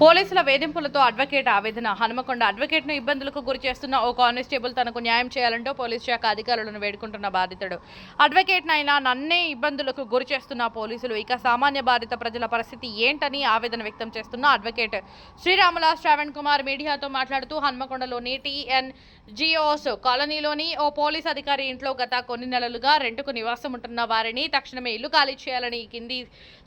పోలీసుల వేధింపులతో అడ్వకేట్ ఆవేదన. హనుమకొండ అడ్వకేట్ను ఇబ్బందులకు గురి చేస్తున్న ఓ కానిస్టేబుల్ తనకు న్యాయం చేయాలంటూ పోలీస్ శాఖ అధికారులను వేడుకుంటున్న బాధితుడు. అడ్వకేట్నైనా నన్నే ఇబ్బందులకు గురి చేస్తున్న పోలీసులు ఇక సామాన్య బాధిత ప్రజల పరిస్థితి ఏంటని ఆవేదన వ్యక్తం చేస్తున్న అడ్వకేట్. శ్రీరాముల శ్రావణ్ కుమార్ మీడియాతో మాట్లాడుతూ హనుమకొండలోని టీఎన్ జియోస్ కాలనీలోని ఓ పోలీస్ అధికారి ఇంట్లో గత కొన్ని నెలలుగా రెంటుకు నివాసం ఉంటున్న వారిని తక్షణమే ఇల్లు ఖాళీ చేయాలని కింది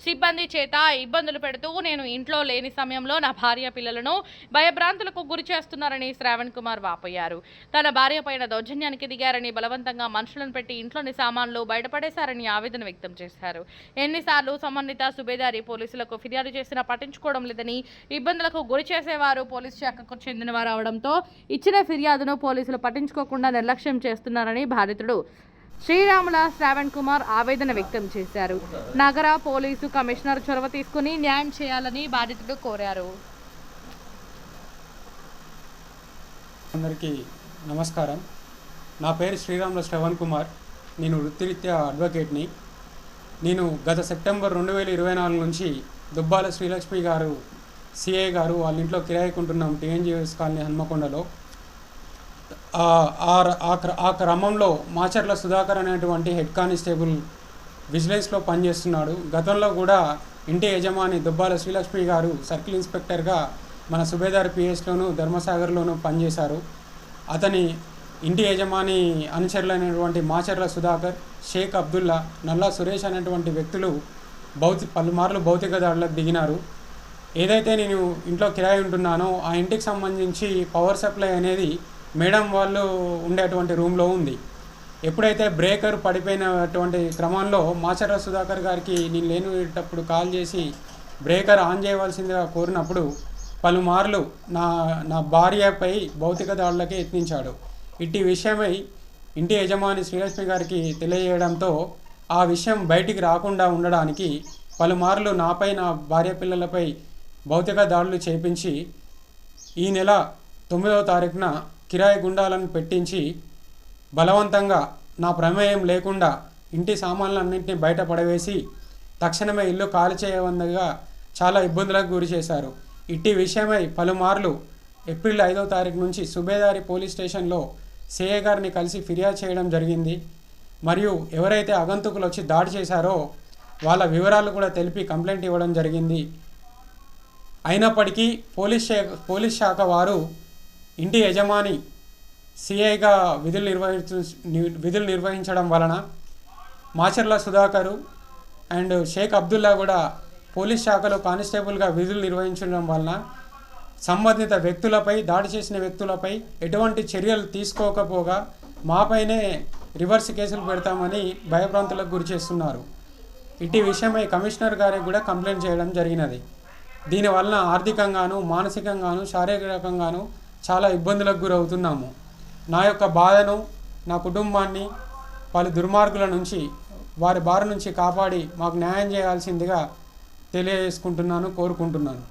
సిబ్బంది చేత ఇబ్బందులు పెడుతూ నేను ఇంట్లో లేని సమయంలో నా భార్య పిల్లలను భయభ్రాంతులకు గురి చేస్తున్నారని శ్రావణ్ కుమార్ వాపోయారు. తన భార్య పైన దౌర్జన్యానికి దిగారని బలవంతంగా మనుషులను పెట్టి ఇంట్లోని సామాన్లు బయటపడేశారని ఆవేదన వ్యక్తం చేశారు. ఎన్నిసార్లు సంబంధిత సుబేదారి పోలీసులకు ఫిర్యాదు చేసినా పట్టించుకోవడం లేదని ఇబ్బందులకు గురి చేసేవారు పోలీస్ శాఖకు చెందినవారు అవడంతో ఇచ్చిన ఫిర్యాదును పోలీసులు పట్టించుకోకుండా నిర్లక్ష్యం చేస్తున్నారని బాధితుడు శ్రీరాముల శ్రావణ్ కుమార్ ఆవేదన వ్యక్తం చేశారు. నగర పోలీసు కమిషనర్ చొరవ తీసుకుని న్యాయం చేయాలని బాధితుడు కోరారు. అందరికీ నమస్కారం. నా పేరు శ్రీరాముల శ్రవణ్ కుమార్. నేను వృత్తిరీత్యా అడ్వకేట్ని. నేను గత సెప్టెంబర్ రెండు వేల ఇరవై నాలుగు నుంచి దుబ్బాల శ్రీలక్ష్మి గారు సిఐ గారు వాళ్ళ ఇంట్లో కిరాయికుంటున్నాం టీఎన్జిఎస్ కాలనీ హన్మకొండలో. ఆ- ఆ ఆ క్రమంలో మాచర్ల సుధాకర్ అనేటువంటి హెడ్ కానిస్టేబుల్ విజిలెన్స్లో పనిచేస్తున్నాడు. గతంలో కూడా ఇంటి యజమాని దుబ్బాల శ్రీలక్ష్మి గారు సర్కిల్ ఇన్స్పెక్టర్గా మన సుబేదార్ పిఎస్లోను ధర్మసాగర్లోను పనిచేశారు. అతని ఇంటి యజమాని అనుచరులైనటువంటి మాచర్ల సుధాకర్ షేక్ అబ్దుల్లా నల్లా సురేష్ అనేటువంటి వ్యక్తులు భౌతి పలుమార్లు భౌతిక దాడులకు దిగినారు. ఏదైతే నేను ఇంట్లో కిరాయి ఉంటున్నానో ఆ ఇంటికి సంబంధించి పవర్ సప్లై అనేది మేడం వాళ్ళు ఉండేటువంటి రూమ్లో ఉంది. ఎప్పుడైతే బ్రేకర్ పడిపోయినటువంటి క్రమంలో మాచర్ల సుధాకర్ గారికి నేను లేనిటప్పుడు కాల్ చేసి బ్రేకర్ ఆన్ చేయవలసిందిగా కోరినప్పుడు పలుమార్లు నా నా భార్యపై భౌతిక దాడులకి యత్నించాడు. ఇట్టి విషయమై ఇంటి యజమాని శ్రీలక్ష్మి గారికి తెలియజేయడంతో ఆ విషయం బయటికి రాకుండా ఉండడానికి పలుమార్లు నాపై నా భార్య పిల్లలపై భౌతిక దాడులు చేపించి ఈ నెల తొమ్మిదవ తారీఖున కిరాయి గుండాలను పెట్టించి బలవంతంగా నా ప్రమేయం లేకుండా ఇంటి సామాన్లన్నింటినీ బయట పడవేసి తక్షణమే ఇల్లు ఖాళీ చేయవందగా చాలా ఇబ్బందులకు గురి చేశారు. ఇట్టి విషయమై పలుమార్లు ఏప్రిల్ ఐదో తారీఖు నుంచి సుబేదారి పోలీస్ స్టేషన్లో సిఏ గారిని కలిసి ఫిర్యాదు చేయడం జరిగింది. మరియు ఎవరైతే అగంతుకులు వచ్చి దాడి చేశారో వాళ్ళ వివరాలు కూడా తెలిపి కంప్లైంట్ ఇవ్వడం జరిగింది. అయినప్పటికీ పోలీస్ శాఖ పోలీస్ శాఖ వారు ఇంటి యజమాని సిఐగా విధులు నిర్వహించు విధులు నిర్వహించడం వలన మాచర్ల సుధాకరు అండ్ షేక్ అబ్దుల్లా కూడా పోలీస్ శాఖలో కానిస్టేబుల్గా విధులు నిర్వహించడం వలన సంబంధిత వ్యక్తులపై దాడి చేసిన వ్యక్తులపై ఎటువంటి చర్యలు తీసుకోకపోగా మాపైనే రివర్స్ కేసులు పెడతామని భయభ్రాంతులకు గురి చేస్తున్నారు. ఇట్టి విషయమై కమిషనర్ గారికి కూడా కంప్లైంట్ చేయడం జరిగినది. దీనివలన ఆర్థికంగాను మానసికంగాను శారీరకంగాను చాలా ఇబ్బందులకు గురవుతున్నాము. నా యొక్క బాధను నా కుటుంబాన్ని పలు దుర్మార్గుల నుంచి వారి బారి నుంచి కాపాడి మాకు న్యాయం చేయాల్సిందిగా తెలియజేసుకుంటున్నాను కోరుకుంటున్నాను.